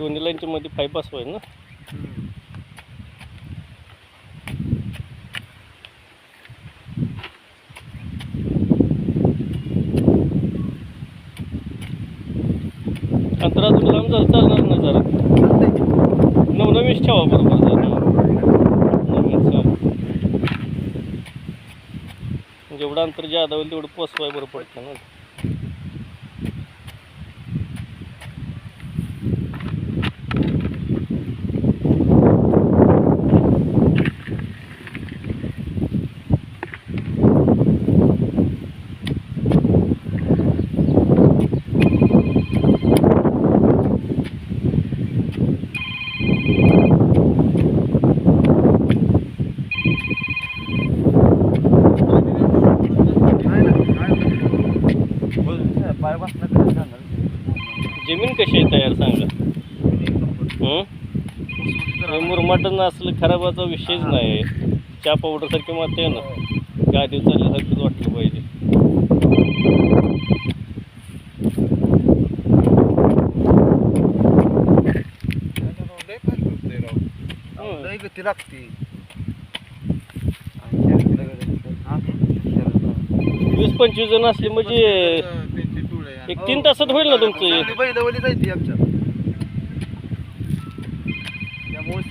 दोन्ही लाईनच्या मध्ये पाईप असवाय ना? अंतर अजून लांब झालं चालणार ना जरा. नवनवीस ठेवा बरोबर जेवढं अंतर ज्यादा होईल तेवढं पोचवाय बरं पडतं ना. जमीन कशी आहे तयार सांगा. मुरमाटन असलं खराबाचा विषयच नाही. चहा पावडरसारखी माती आहे ना. गादी चालल्यासारखंच वाटलं पाहिजे. लागते वीस पंचवीस जण असले म्हणजे एक तीन तासात होईल ना तुमचं. बैलवली जायची आमच्या त्यामुळे